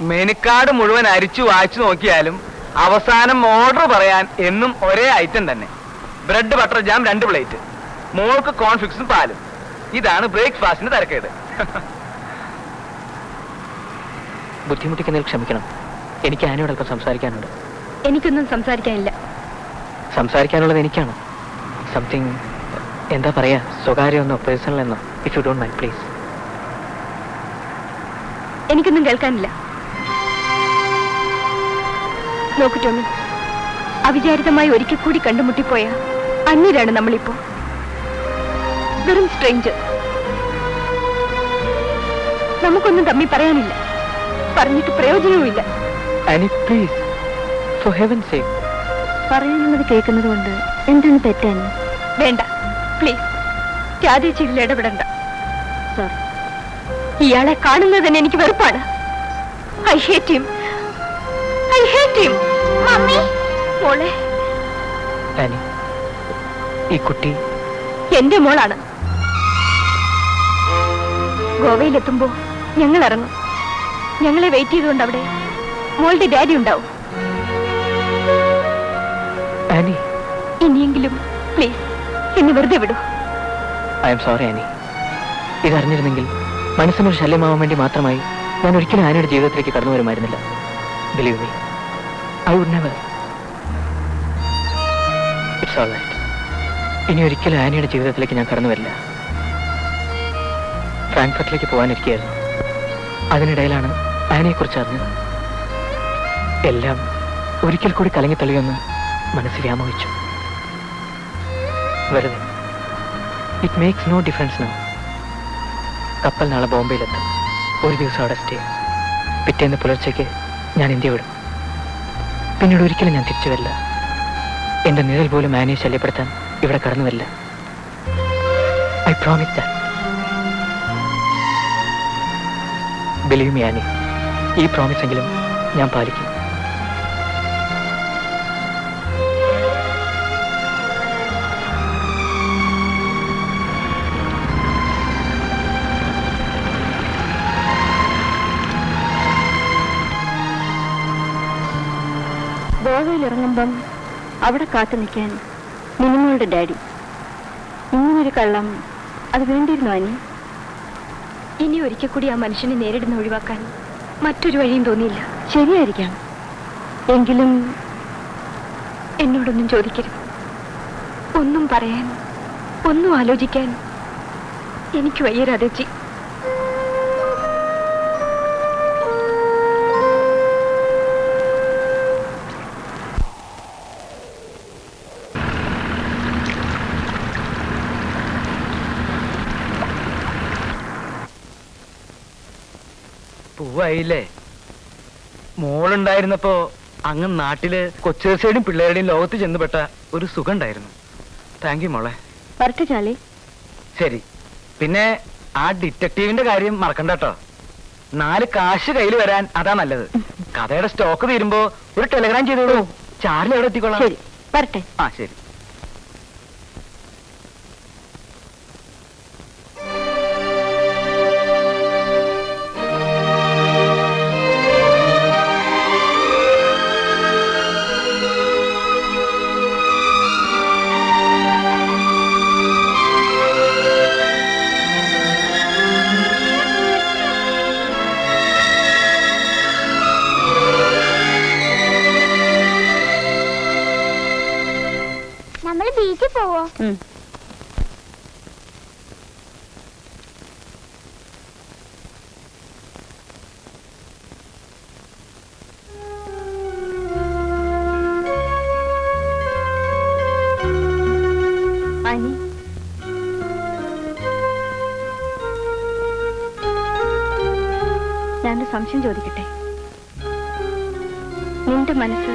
മെനുക്കാർഡ് മുഴുവൻ അരിച്ചു വായിച്ചു നോക്കിയാലും അവസാനം ഓർഡർ പറയാൻ എന്നും ഒരേ ഐറ്റം തന്നെ. ബ്രെഡ് ബട്ടർ ജാം രണ്ട് പ്ലേറ്റ് മോൾക്ക് കോൺഫ്ലിക്സും പാലും. ഇതാണ് ബ്രേക്ക്ഫാസ്റ്റിന് തരക്കേട്. ബുദ്ധിമുട്ടിക്കുന്നതിൽ ക്ഷമിക്കണം. എനിക്ക് ആനയോട് അല്പം സംസാരിക്കാനുണ്ട്. എനിക്കൊന്നും സംസാരിക്കാനില്ല. സംസാരിക്കാനുള്ളത് എനിക്കാണ്. സംതിങ് എന്താ പറയാ സ്വകാര്യമെന്നോ പേഴ്സണൽ എന്നോ if you don't mind please എനിക്കൊന്നും കേൾക്കാനില്ല. നോക്കൂ ടോമി അവിചാരിതമായി ഒരിക്കൽ കൂടി കണ്ടുമുട്ടിപ്പോയ അന്യരാണ് നമ്മളിപ്പോ. വെറും സ്ട്രേഞ്ചർ നമുക്കൊന്നും തമ്മി പറയാനില്ല. പറഞ്ഞിട്ട് പ്രയോജനവുമില്ല. പ്ലീസ് ഫോർ ഹെവൻ സേക്ക് പറയാനുള്ളത് കേൾക്കുന്നത് കൊണ്ട് എന്താണ് തെറ്റാന്ന് വേണ്ട. പ്ലീസ് രാധേച്ചിയിൽ ഇടപെടണ്ട. സോറി ഇയാളെ കാണുന്നത് തന്നെ എനിക്ക് വെറുപ്പാണ്. ഐ ഹേറ്റ് ഹിം മോളെ. ആനി ഈ കുട്ടി എന്റെ മോളാണ്. ഗോവയിലെത്തുമ്പോ ഞങ്ങൾ ഇറങ്ങും ഞങ്ങളെ വെയിറ്റ് ചെയ്തുകൊണ്ട് അവിടെ മോളുടെ ഡാഡി ഉണ്ടാവും. ആനി ഇനിയെങ്കിലും പ്ലീസ് എന്നെ വെറുതെ വിടൂ. ഐ എം സോറി ആനി ഇതറിഞ്ഞിരുന്നെങ്കിൽ മനസ്സിനൊരു ശല്യമാവാൻ വേണ്ടി മാത്രമായി ഞാൻ ഒരിക്കലും ആനയുടെ ജീവിതത്തിലേക്ക് കടന്നു വരുമായിരുന്നില്ല. Believe me I would never it's all right ഇനി ഒരിക്കലും ആനിയുടെ ജീവിതത്തിലേക്ക് ഞാൻ കടന്നു വരില്ല. ഫ്രാങ്ക്ഫർട്ടിലേക്ക് പോകാനിരിക്കുകയായിരുന്നു അതിനിടയിലാണ് ആനിയെക്കുറിച്ച് അറിഞ്ഞത്. എല്ലാം ഒരിക്കൽ കൂടി കലങ്ങിത്തള്ളിയൊന്ന് മനസ്സ് വ്യാമോഹിച്ചു. വെറുതെ. It makes no difference no കപ്പൽ നാളെ ബോംബെയിലെത്തും. ഒരു ദിവസം അവിടെ സ്റ്റേ. പിറ്റേന്ന് പുലർച്ചയ്ക്ക് ഞാൻ ഇന്ത്യ വിടും. പിന്നീട് ഒരിക്കലും ഞാൻ തിരിച്ചു വരില്ല. എന്റെ നിഴൽ പോലും ആനയെ ശല്യപ്പെടുത്താൻ ഇവിടെ കടന്നു വരില്ല. I promise that believe me Annie. ഈ പ്രോമിസ് എങ്കിലും ഞാൻ പാലിക്കും. ഇറങ്ങുമ്പം അവിടെ കാത്തു നിൽക്കാൻ മിനിമോളുടെ ഡാഡി. ഇങ്ങനൊരു കള്ളം അത് വേണ്ടിയിരുന്നു അനി? ഇനി ഒരിക്കൽ കൂടി ആ മനുഷ്യനെ നേരിടുന്ന ഒഴിവാക്കാൻ മറ്റൊരു വഴിയും തോന്നിയില്ല. ശരിയായിരിക്കാം. എങ്കിലും എന്നോടൊന്നും ചോദിക്കരുത്. ഒന്നും പറയാൻ ഒന്നും ആലോചിക്കാൻ എനിക്ക് വയ്യ രാധേച്ചി പൂവായില്ലേ മോളുണ്ടായിരുന്നപ്പോ അങ്ങ് നാട്ടിൽ കൊച്ചേഴ്സയുടെയും പിള്ളേരുടെയും ലോകത്ത് ചെന്നുപെട്ട ഒരു സുഖം ഉണ്ടായിരുന്നു താങ്ക് യു മോളെ. വരട്ടെ ശരി. പിന്നെ ആ ഡിറ്റക്റ്റീവിന്റെ കാര്യം മറക്കണ്ട കേട്ടോ. നാല് കാശ് കയ്യിൽ വരാൻ അതാ നല്ലത്. കഥയുടെ സ്റ്റോക്ക് തീരുമ്പോ ഒരു ടെലഗ്രാം ചെയ്തോളൂ. ചാർലി അവിടെ എത്തിക്കൊള്ളാം ശരി. വരട്ടെ. ആ ശരി. ഞാനൊരു സംശയം ചോദിക്കട്ടെ? നിന്റെ മനസ്സ്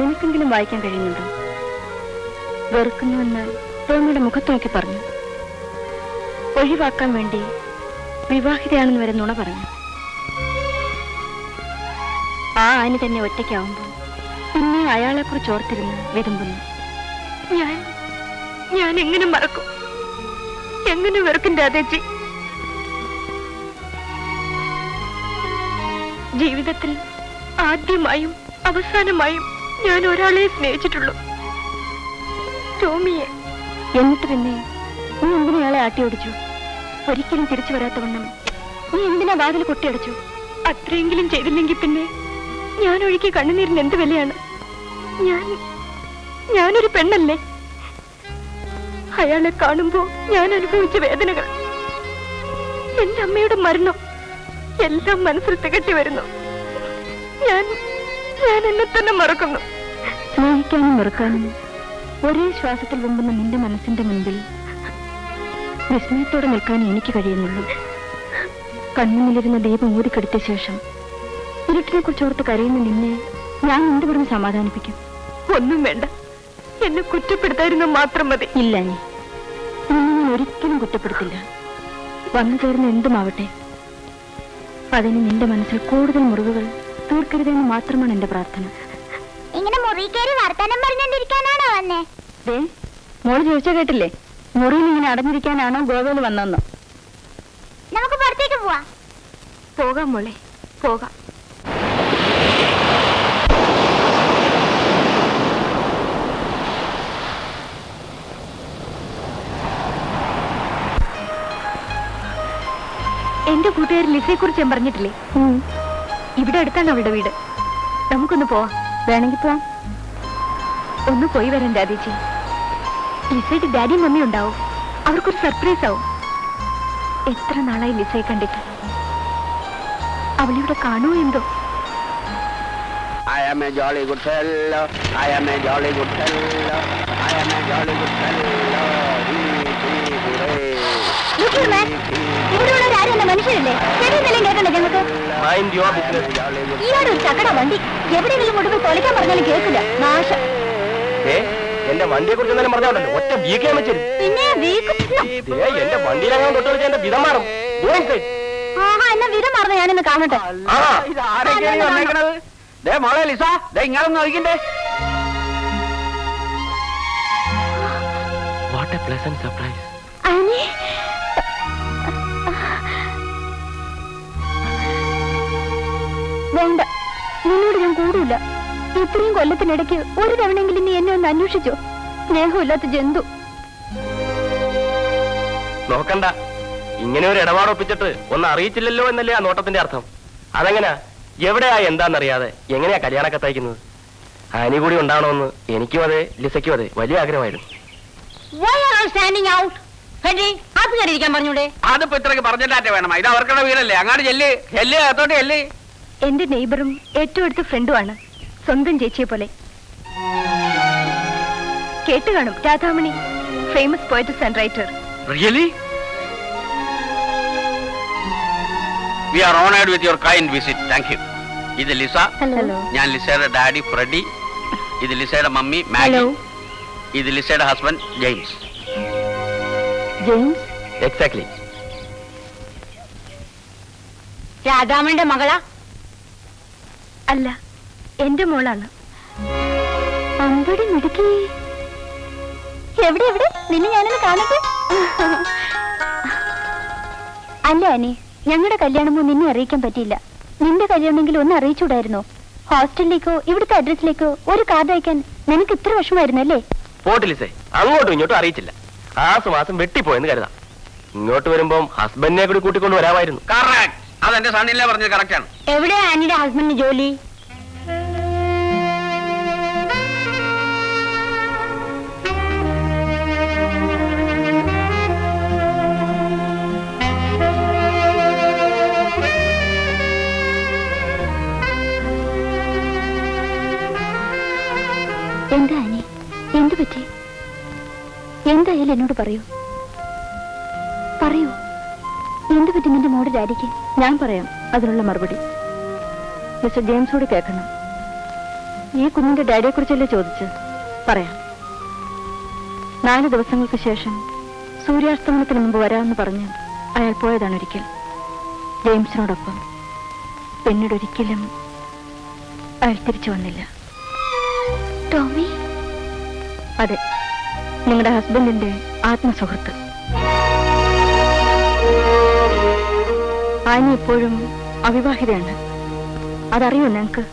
നിനക്കെങ്കിലും വായിക്കാൻ കഴിയുന്നുണ്ടോ? വെറുക്കുന്നുവെന്ന് ടോമിയുടെ മുഖത്ത് നോക്കി പറഞ്ഞു. ഒഴിവാക്കാൻ വേണ്ടി വിവാഹിതയാണെന്ന് വരെ നുണ പറഞ്ഞു. ആ ആനി തന്നെ ഒറ്റയ്ക്കാവുമ്പോൾ പിന്നെ അയാളെക്കുറിച്ച് ഓർത്തിരുന്ന് വിതുമ്പുന്നു. ഞാൻ ഞാൻ എങ്ങനെ മറക്കും? എങ്ങനെ വെറുക്കും രാധേജി ജീവിതത്തിൽ ആദ്യമായും അവസാനമായും ഞാൻ ഒരാളെ സ്നേഹിച്ചിട്ടുള്ളൂ. ടോമിയെ. എന്നിട്ട് പിന്നെ നീ എന്തിനയാളെ ആട്ടി ഓടിച്ചു? ഒരിക്കലും തിരിച്ചു വരാത്തവണ്ണം നീ എന്തിനാ വാതിൽ കൊട്ടിയടച്ചു? അത്രയെങ്കിലും ചെയ്തില്ലെങ്കിൽ പിന്നെ ഞാൻ ഒഴുക്കി കണ്ണുനീരിന് എന്ത് വിലയാണ്? ഞാൻ ഞാനൊരു പെണ്ണല്ലേ? അയാളെ കാണുമ്പോ ഞാൻ അനുഭവിച്ച വേദനകൾ. എന്റെ അമ്മയുടെ മരണം എല്ലാം മനസ്സിൽ തികട്ടി വരുന്നു. ഞാൻ ഞാൻ എന്നെ തന്നെ മറക്കുന്നു. സ്നേഹിക്കാനും മറക്കാനും ഒരേ ശ്വാസത്തിൽ വെമ്പുന്ന നിന്റെ മനസ്സിന്റെ മുൻപിൽ വിസ്മയത്തോടെ നിൽക്കാൻ എനിക്ക് കഴിയുന്നുള്ളൂ. കണ്ണുമില്ലിരുന്ന ദീപം ഊതിക്കെടുത്ത ശേഷം ഇരുട്ടിനെ കുറിച്ച് ഓർത്ത് കരയുന്ന നിന്നെ ഞാൻ എന്തുപറഞ്ഞ് സമാധാനിപ്പിക്കും? ഒന്നും വേണ്ട. എന്നെ കുറ്റപ്പെടുത്തായിരുന്നു മാത്രം മതി. ഇല്ല നീ നിന്നെ ഞാൻ ഒരിക്കലും കുറ്റപ്പെടുത്തില്ല. വന്നു ചേർന്ന് എന്തുമാവട്ടെ. അതിന് നിന്റെ മനസ്സിൽ കൂടുതൽ മുറിവുകൾ തീർക്കരുതെന്ന് മാത്രമാണ് എന്റെ പ്രാർത്ഥന. മുറി കയറി വർത്തമാനം പറഞ്ഞോണ്ടിരിക്കാനാണോ വന്നേ? ദേ മോൾ ചോദിച്ചാ കേട്ടില്ലേ? മുറിയിൽ ഇങ്ങനെ അടഞ്ഞിരിക്കാനാണോ ഗോവയിൽ വന്നെന്നോ നമുക്ക് പുറത്തേക്ക് പോവാ. പോകാം മോളെ പോകാം. എന്റെ കൂട്ടുകാരി ലിസയെ കുറിച്ച് ഞാൻ പറഞ്ഞിട്ടില്ലേ? ഇവിടെ അടുത്താണ് അവളുടെ വീട്. നമുക്കൊന്ന് പോവാം. വേണമെങ്കിൽ പോവാം. ഒന്ന് പോയി വരാൻ രാധേജി ലിസയുടെ ഡാഡിയും മമ്മിയും ഉണ്ടാവും. അവർക്കൊരു സർപ്രൈസ് ആവും. എത്ര നാളായി ലിസയെ കണ്ടിട്ട്. അവളിവിടെ കാണുമോ എന്തോ? I am a jolly good fellow. I am a jolly good fellow. I am a jolly good fellow. Hee, hee, hooray. Look here, man. ഇവിടെയുള്ള ആരും എന്ന മനുഷ്യരല്ലേ? ചെറിയ കേൾക്കണ്ടേ ഞങ്ങൾക്ക്? Mind your business Jolly good ഈയോട് ഒരു ചക്കട വണ്ടി. എവിടെയെങ്കിലും കൊണ്ടുപോയി തൊളിക്കാൻ പറഞ്ഞാലും കേൾക്കില്ല. നാശം. എന്റെ വണ്ടിയെ കുറിച്ച് എന്തെങ്കിലും പറഞ്ഞോണ്ടല്ലോ ഒറ്റ വീക്കാൻ വെച്ചു പിന്നെ എന്റെ വണ്ടിയിലങ്ങനെ തൊട്ട് കളിച്ചാൽ എന്റെ വിധം മാറും. ആഹാ എന്നാ വിധം മാറുന്ന ഞാനൊന്ന് കാണട്ടെ. ആ, ഇത് ആരൊക്കെയാണ് വന്നേക്കണത്? ദേ മോളെ ലിസ ദേ ഇങ്ങനെ നോക്കിണ്ടേ what a pleasant surprise Annie. വേണ്ട നിന്നോട് ഞാൻ കൂടില്ല ഇത്രയും കൊല്ലത്തിനിടയ്ക്ക് ഒരു തവണയെങ്കിലും നീ എന്നെ ഒന്ന് അന്വേഷിച്ചോ? സ്നേഹമില്ലാത്ത ജന്തു. നോക്കണ്ട. ഇങ്ങനെ ഒരു ഇടപാട് ഒപ്പിച്ചിട്ട് ഒന്ന് അറിയിച്ചില്ലല്ലോ എന്നല്ലേ ആ നോട്ടത്തിന്റെ അർത്ഥം. അതെങ്ങനാ? എവിടെയാ എന്താണെന്നറിയാതെ എങ്ങനെയാ കല്യാണമൊക്കെ തയ്ക്കുന്നത് അനി കൂടി ഉണ്ടാവണമെന്ന് എനിക്കും അതെ ലിസയ്ക്കും അതെ വലിയ ആഗ്രഹമായിരുന്നു. സ്റ്റാൻഡിങ് ഔട്ട് ഹെൻറി അത് കയറിയിരിക്കാൻ പറഞ്ഞൂടെ? അതിപ്പോ ഇത്രക്ക് പറഞ്ഞിട്ടാറ്റ വേണം. ഇത് അവർക്കുള്ള വീടല്ലേ. അങ്ങാട് ചെല്ല്. ചെല്ല് അത്തോട്ട് ചെല്ല്. എന്റെ നെയ്ബറും ഏറ്റവും അടുത്ത ഫ്രണ്ടുമാണ് സ്വന്തം ചേച്ചിയെ പോലെ. കേട്ട് കാണും Radhamani. Famous poet and writer really we are honoured with your kind visit thank you ഇത് ലിസ. ഹലോ ഞാൻ ലിസയുടെ ഡാഡി ഫ്രെഡി. ഇത് ലിസയുടെ മമ്മി മാഗി. ഇത് ലിസയുടെ ഹസ്ബൻഡ് ജെയിംസ്. ജെയിംസ്? എക്സാക്ട്ലി രാധാമണിന്റെ മകളാ? അല്ല. എന്റെ മോളാണ്. അമ്പടി മിടുക്കി. എവിടെ എവിടെ? നിന്നെ ഞാനൊന്ന് കാണട്ടെ? അല്ല അനി ഞങ്ങളുടെ കല്യാണമോ നിന്നെ അറിയിക്കാൻ പറ്റിയില്ല. നിന്റെ കല്യാണമെങ്കിലും ഒന്ന് അറിയിച്ചൂടായിരുന്നോ ഹോസ്റ്റലിലേക്കോ ഇവിടുത്തെ അഡ്രസ്സിലേക്കോ ഒരു കാർഡ് അയക്കാൻ നിനക്ക് ഇത്ര വിഷമായിരുന്നു അല്ലേ പോട്ടില്ലേ അങ്ങോട്ടും ഇങ്ങോട്ടും അറിയിച്ചില്ല. ആസ് മാസം വെട്ടിപ്പോയെന്ന് കരുതാം. ഇങ്ങോട്ട് വരുമ്പോ ഹസ്ബൻഡിനെ കൂടി കൂട്ടിക്കൊണ്ട് വരാമായിരുന്നു. കറക്റ്റ് അതെന്റെ സണ്ണിലെ പറഞ്ഞത് എവിടെയാ ആനിയുടെ ഹസ്ബൻഡിന് ജോലി? എന്താ അനി? എന്തു പറ്റി? എന്തായാലും എന്നോട് പറയൂ. പറയൂ. എന്തു പറ്റി നിന്റെ മോടെ ഡാഡിക്ക്? ഞാൻ പറയാം. അതിനുള്ള മറുപടി. മിസ്റ്റർ ജെയിംസോട് കേൾക്കണം. ഈ കുഞ്ഞിന്റെ ഡാഡിയെ കുറിച്ചല്ലേ ചോദിച്ച് പറയാം. നാല് ദിവസങ്ങൾക്ക് ശേഷം സൂര്യാസ്തമനത്തിന് മുമ്പ് വരാമെന്ന് പറഞ്ഞ് അയാൾ പോയതാണ് ഒരിക്കൽ. ജെയിംസിനോടൊപ്പം. പിന്നീട് ഒരിക്കലും അയാൾ തിരിച്ചു വന്നില്ല. ടോമി? അതെ നിങ്ങളുടെ ഹസ്ബൻഡിന്റെ ആത്മസുഹൃത്ത്. ആനി ഇപ്പോഴും അവിവാഹിതയാണ്. അതറിയോ ഞങ്ങക്ക്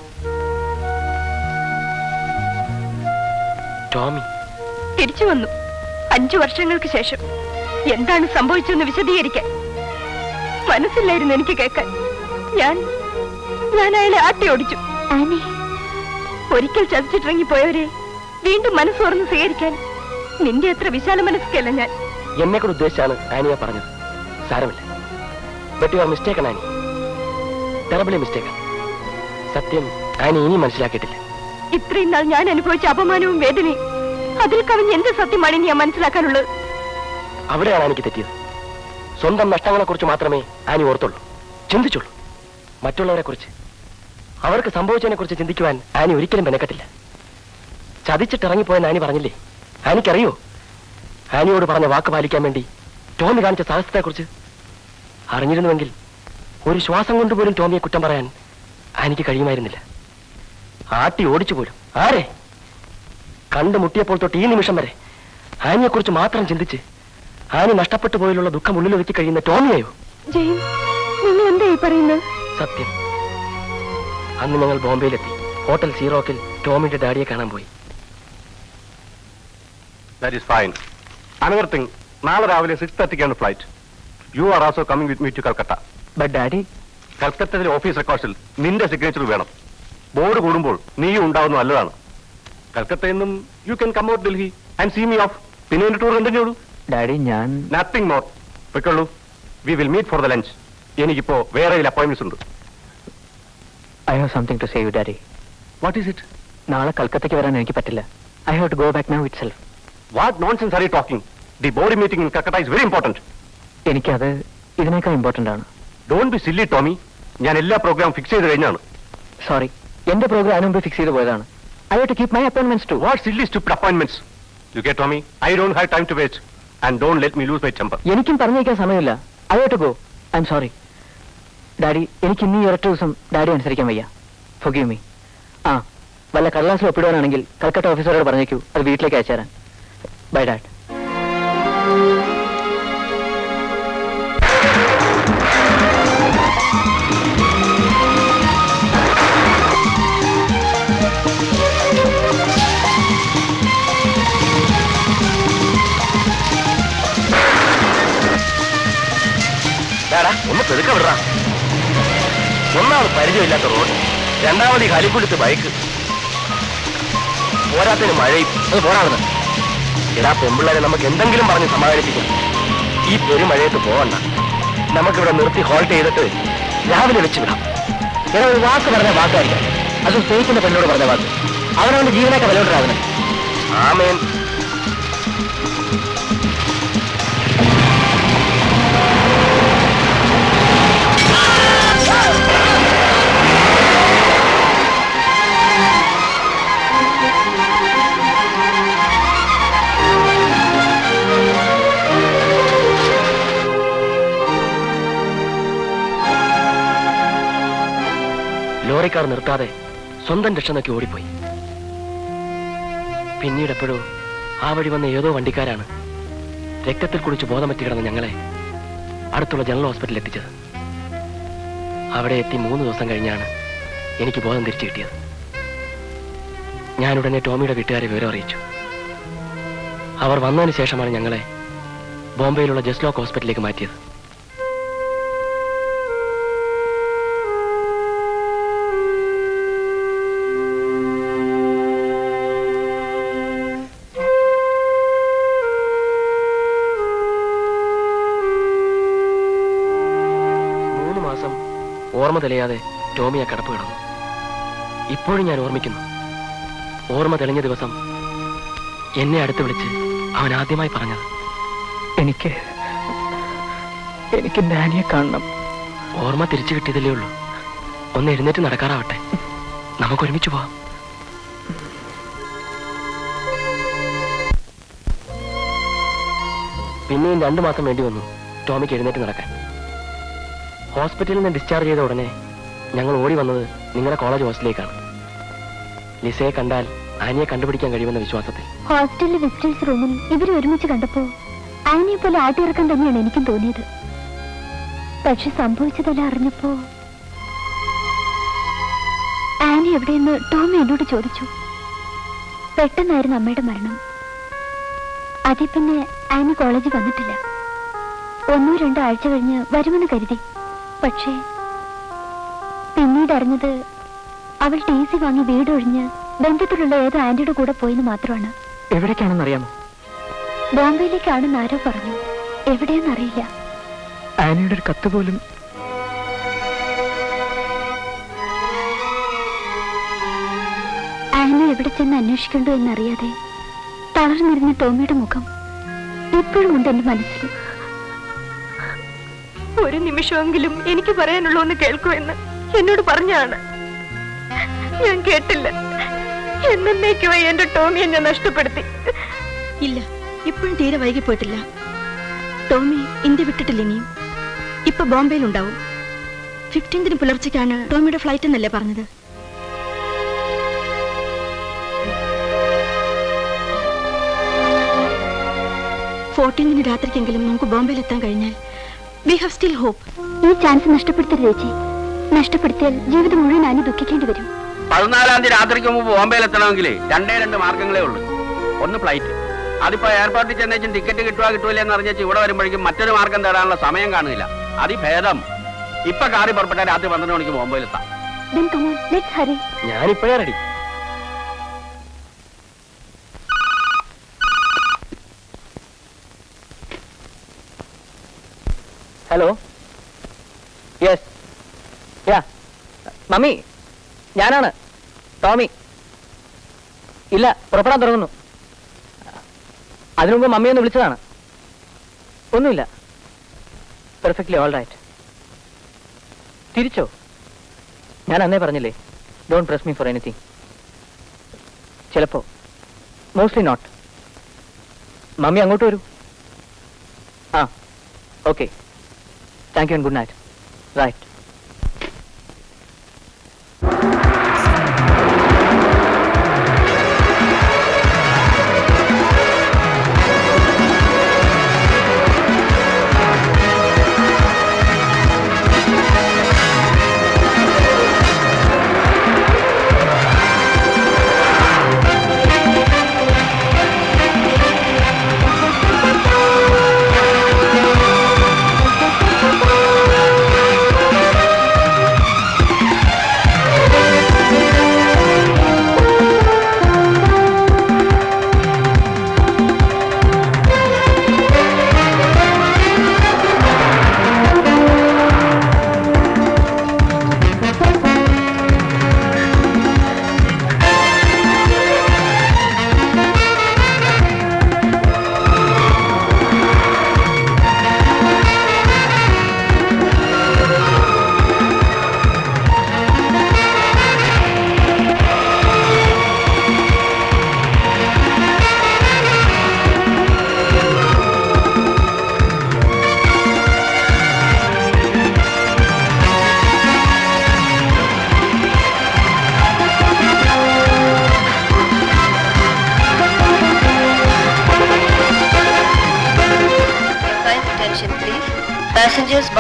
ടോമി. തിരിച്ചു വന്നു. അഞ്ചു വർഷങ്ങൾക്ക് ശേഷം എന്താണ് സംഭവിച്ചതെന്ന് വിശദീകരിക്കാൻ. മനസ്സില്ലായിരുന്നു എനിക്ക് കേൾക്കാൻ. ഞാൻ ഞാൻ അയാളെ ആട്ടി ഓടിച്ചു ആനി ഒരിക്കൽ ചതിച്ചിട്ടിറങ്ങി പോയവരെ വീണ്ടും മനസ്സോർന്ന് സ്വീകരിക്കാൻ നിന്റെ അത്ര വിശാല മനസ്സല്ല ഞാൻ. എന്നെ കൂടെ ഉദ്ദേശിച്ചാണ് ആനിയ പറഞ്ഞത്. സാരമില്ല. But you are mistaken Annie. Terribly mistaken സത്യം ആനി ഇനി മനസ്സിലാക്കിയിട്ടില്ല. ഇത്രയും നാൾ ഞാൻ അനുഭവിച്ച അപമാനവും വേദനയും അതിൽ കവിഞ്ഞ് എന്ത് സത്യമാണ് ഇനി ഞാൻ മനസ്സിലാക്കാനുള്ളത്? അവിടെയാണ് എനിക്ക് തെറ്റിയത്. സ്വന്തം നഷ്ടങ്ങളെക്കുറിച്ച് മാത്രമേ ആനി ഓർത്തുള്ളൂ. ചിന്തിച്ചുള്ളൂ. മറ്റുള്ളവരെ കുറിച്ച് അവർക്ക് സംഭവിച്ചതിനെ കുറിച്ച് ചിന്തിക്കുവാൻ ആനി ഒരിക്കലും മെനക്കത്തില്ല ചതിച്ചിട്ട് ഇറങ്ങിപ്പോയെന്ന് ആനി പറഞ്ഞില്ലേ? ആനിക്കറിയോ? ആനിയോട് പറഞ്ഞ വാക്ക് പാലിക്കാൻ വേണ്ടി ടോമി കാണിച്ച സാഹസത്തെക്കുറിച്ച്? അറിഞ്ഞിരുന്നുവെങ്കിൽ ഒരു ശ്വാസം കൊണ്ടുപോലും ടോമിയെ കുറ്റം പറയാൻ ആനിക്ക് കഴിയുമായിരുന്നില്ല. ആട്ടി ഓടിച്ചു പോലും ആരെ? കണ്ടുമുട്ടിയപ്പോൾ തൊട്ട് ഈ നിമിഷം വരെ ആനിയെക്കുറിച്ച് മാത്രം ചിന്തിച്ച് ആനി നഷ്ടപ്പെട്ടു പോയുള്ള ദുഃഖം ഉള്ളിലൊതുക്കി കഴിയുന്ന ടോമിയായോ? ജെയിൻ നിങ്ങൾ എന്താ ഈ പറയുന്നത്? സത്യം. അന്ന് ഞങ്ങൾ ബോംബെയിലെത്തി. ഹോട്ടൽ സീറോക്കിൽ ടോമിന്റെ ഡാഡിയെ കാണാൻ പോയി. ദാറ്റ് ഈസ് ഫൈൻ തിങ് നാളെ രാവിലെ six തേർട്ടിക്കാണ് flight you are also coming with me to Calcutta but daddy കൽക്കത്തയിലെ office റെക്കോർഡ്സിൽ നിന്റെ സിഗ്നേച്ചർ വേണം. ബോർഡ് കൂടുമ്പോൾ നീയും ഉണ്ടാവുന്ന നല്ലതാണ്. കൽക്കത്തയിൽ നിന്നും you can come out Delhi and see me off പിന്നെ എന്റെ ടൂർ കണ്ടിന്യൂ ഉള്ളൂ? ഡാഡി ഞാൻ nothing more പൊയ്ക്കൊള്ളൂ we will meet for the lunch എനിക്കിപ്പോ വേറെ അപ്പോയിന്റ്മെന്റ്സ് ഉണ്ട്. I have something to save daddy what is it നാളെ കൽക്കത്തയ്ക്ക് വരാൻ എനിക്ക് പറ്റില്ല. I have to go back now itself what nonsense are you talking the body meeting in Calcutta is very important എനിക്കത് ഇതിനേക്കാൾ ഇമ്പോർട്ടന്റ് ആണ്. Don't be silly Tomy ഞാൻ എല്ലാ പ്രോഗ്രാം ഫിക്സ് ചെയ്ത് കഴിഞ്ഞാണ്. സോറി എന്റെ പ്രോഗ്രാം അതിനുമുമ്പ് ഫിക്സ് ചെയ്ത് പോയതാണ്. I have to keep my appointments to what silly stupid appointments you get Tommy I don't have time to wait. And don't let me lose my temper എനിക്കും പറഞ്ഞേക്കാൻ സമയമില്ല. I have to go I'm sorry daddy എനിക്ക് ഇന്നീ ഒരൊറ്റ ദിവസം daddy അനുസരിക്കാൻ വയ്യ. Forgive me ആ വല്ല കടലാസിൽ ഒപ്പിടുവാനാണെങ്കിൽ കൽക്കട്ട ഓഫീസറോട് പറഞ്ഞേക്കൂ അത് വീട്ടിലേക്ക് അയച്ചു തരാൻ ബൈ ഡാഡ് ഒന്ന് വിടറാ. ഒന്നാമത് പരിചയമില്ലാത്ത റോഡ്. രണ്ടാമത് ഈ കലിക്കുടുത്ത് ബൈക്ക് പോരാത്തതിന് മഴയും. അത് പോരാടുന്നത് എടാ പെമ്പിള്ളേരെ നമുക്ക് എന്തെങ്കിലും പറഞ്ഞ് സമാധാനിപ്പിക്കാം ഈ പെരുമഴയത്ത് പോകണ്ട നമുക്കിവിടെ നിർത്തി ഹോൾട്ട് ചെയ്തിട്ട് രാവിലെ വെച്ച് വിടാം. എടാ ഒരു വാക്ക് പറഞ്ഞ വാക്കായിരിക്കാം. അത് സ്നേഹിക്കുന്ന പെണ്ണോട് പറഞ്ഞ വാക്ക്. അവനവന്റെ ജീവനൊക്കെ വിലയോട്ടരാകുന്നത് ആമേൻ. ലോറിക്കാർ നിർത്താതെ സ്വന്തം രക്ഷ നോക്കി ഓടിപ്പോയി. പിന്നീട് എപ്പോഴോ ആ വഴി വന്ന ഏതോ വണ്ടിക്കാരാണ് രക്തത്തിൽ കുടിച്ച് ബോധം പറ്റി കിടന്ന ഞങ്ങളെ അടുത്തുള്ള ജനറൽ ഹോസ്പിറ്റലിൽ എത്തിച്ചത്. അവിടെ എത്തി മൂന്ന് ദിവസം കഴിഞ്ഞാണ് എനിക്ക് ബോധം തിരിച്ചു കിട്ടിയത്. ഞാനുടനെ ടോമിയുടെ വീട്ടുകാരെ വിവരം അറിയിച്ചു. അവർ വന്നതിന് ശേഷമാണ് ഞങ്ങളെ ബോംബെയിലുള്ള ജസ്ലോക്ക് ഹോസ്പിറ്റലിലേക്ക് മാറ്റിയത്. ഓർമ്മ തെളിയാതെ ടോമി ആ കിടപ്പ് കിടന്നു. ഇപ്പോഴും ഞാൻ ഓർമ്മിക്കുന്നു. ഓർമ്മ തെളിഞ്ഞ ദിവസം എന്നെ അടുത്ത് വിളിച്ച് അവൻ ആദ്യമായി പറഞ്ഞത് എനിക്ക് എനിക്ക് നാനിയെ കാണണം. ഓർമ്മ തിരിച്ചു കിട്ടിയതല്ലേ ഉള്ളൂ. ഒന്ന് എഴുന്നേറ്റ് നടക്കാറാവട്ടെ. നമുക്ക് ഒരുമിച്ച് പോവാം. പിന്നെയും രണ്ടു മാസം വേണ്ടി വന്നു ടോമിക്ക് എഴുന്നേറ്റ് നടക്കാൻ. ഹോസ്പിറ്റലിൽ നിന്ന് ഡിസ്ചാർജ് ചെയ്ത ഉടനെ ഞങ്ങൾ ഓടി വന്നത് നിങ്ങളുടെ കോളേജ് ഹോസ്റ്റലിലേക്കാണ്. ലിസയെ കണ്ടാൽ ആനിയെ കണ്ടുപിടിക്കാൻ കഴിയുമെന്ന വിശ്വാസത്തിൽ. ഹോസ്റ്റലിലെ വിസിറ്റേഴ്സ് റൂമിൽ ഇവരെ ഒരുമിച്ച് കണ്ടപ്പോ ആനിയെ പോലെ ആട്ടിയിറക്കാൻ തന്നെയാണ് എനിക്കും തോന്നിയത്. പക്ഷെ സംഭവിച്ചതെല്ലാം അറിഞ്ഞപ്പോ ആനി എവിടെയെന്ന് ടോമി എന്നോട് ചോദിച്ചു. പെട്ടെന്നായിരുന്നു അമ്മയുടെ മരണം. അതിൽ പിന്നെ ആനി കോളേജിൽ വന്നിട്ടില്ല. ഒന്നോ രണ്ടോ ആഴ്ച കഴിഞ്ഞ് വരുമെന്ന് കരുതി. പക്ഷേ പിന്നീട് അറിഞ്ഞത് അവൾ ടി സി വാങ്ങി വീടൊഴിഞ്ഞ് ബന്ധത്തിലുള്ള ഏത് ആന്റിയുടെ കൂടെ പോയെന്ന് മാത്രമാണ്. എവിടേക്കാണെന്ന് അറിയാമോ ബോംബെയിലേക്കാണെന്ന് ആരോ പറഞ്ഞു. എവിടെയെന്നറിയില്ല ആനിയുടെ ഒരു കത്ത് പോലും ആനി എവിടെ ചെന്ന് അന്വേഷിക്കണ്ടോ എന്നറിയാതെ തളർന്നിരുന്ന ടോമിയുടെ മുഖം ഇപ്പോഴും ഉണ്ട് എന്റെ മനസ്സിൽ. ഒരു നിമിഷമെങ്കിലും എനിക്ക് പറയാനുള്ള ഒന്ന് കേൾക്കൂ എന്ന് എന്നോട് പറഞ്ഞാണ്. ഞാൻ കേട്ടില്ല. എന്നേക്കുമായി എന്റെ ടോമിയെ ഞാൻ നഷ്ടപ്പെടുത്തി. ഇല്ല ഇപ്പോഴും തീരെ വൈകിപ്പോയിട്ടില്ല. ടോമി ഇന്ത്യ വിട്ടിട്ടില്ല ഇനിയും. ഇപ്പൊ ബോംബെയിൽ ഉണ്ടാവും ഫിഫ്റ്റീൻതിന് പുലർച്ചയ്ക്കാണ് ടോമിയുടെ ഫ്ലൈറ്റ് എന്നല്ലേ പറഞ്ഞത്? ഫോർട്ടീൻതിന് രാത്രിക്കെങ്കിലും നമുക്ക് ബോംബെയിൽ എത്താൻ കഴിഞ്ഞാൽ വി ഹാവ് സ്റ്റിൽ ഹോപ്പ് ഈ ചാൻസ് നഷ്ടപ്പെടുത്തരുത് ചേച്ചി. നഷ്ടപ്പെടുത്തിയാൽ ജീവിതം മുഴുവൻ ആനി ദുഃഖിക്കേണ്ടി വരും. പതിനാലാം തീയതി രാത്രിക്ക് മുമ്പ് ബോംബെയിൽ എത്തണമെങ്കിൽ രണ്ടേ രണ്ട് മാർഗങ്ങളേ ഉള്ളൂ. ഒന്ന് ഫ്ലൈറ്റ് അതിപ്പോ എയർപോർട്ടിൽ ചെന്നേച്ചും ടിക്കറ്റ് കിട്ടുവാ കിട്ടൂല എന്ന് അറിഞ്ഞേച്ച് ഇവിടെ വരുമ്പോഴേക്കും മറ്റൊരു മാർഗം തേടാനുള്ള സമയം കാണില്ല അതി ഭേദം. ഇപ്പൊ കാറി പുറപ്പെട്ട രാത്രി പന്ത്രണ്ട് മണിക്ക് ബോംബെയിൽ എത്താം. Then come let's hurry. ഞാനിപ്പോഴേ റെഡി യാ മമ്മി ഞാനാണ്. ടോമി. ഇല്ല പുറപ്പെടാൻ തുടങ്ങുന്നു. അതിനു മുമ്പ് മമ്മി ഒന്ന് വിളിച്ചതാണ്. ഒന്നുമില്ല. പെർഫെക്റ്റ്ലി ഓൾ റൈറ്റ് തിരിച്ചോ? ഞാൻ അന്നേ പറഞ്ഞില്ലേ don't press me for anything ചിലപ്പോ മോസ്റ്റ്ലി നോട്ട് മമ്മി അങ്ങോട്ട് വരൂ. ആ okay thank you and good night right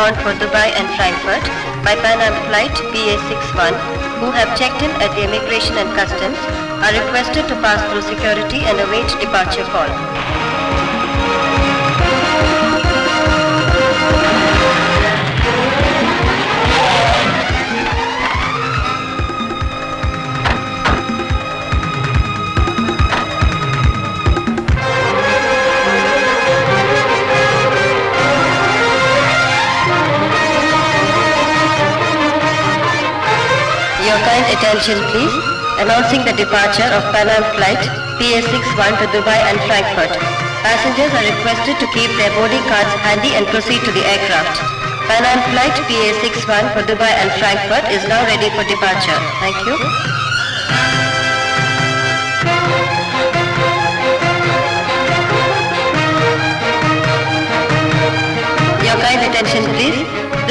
For Dubai and Frankfurt by Pan Am flight BA61 who have checked in at the Immigration and Customs are requested to pass through security and await departure call. Attention please. Announcing the departure of Pan Am flight PA61 to Dubai and Frankfurt. Passengers are requested to keep their boarding cards handy and proceed to the aircraft. Pan Am flight PA61 for Dubai and Frankfurt is now ready for departure. Thank you.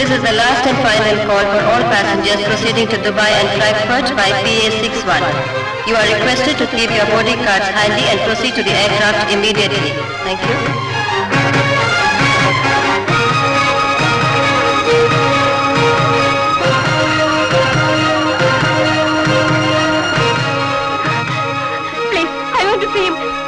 This is the last and final call for all passengers proceeding to Dubai and Frankfurt by PA61. You are requested to keep your boarding cards handy and proceed to the aircraft immediately. Thank you. I want to see him.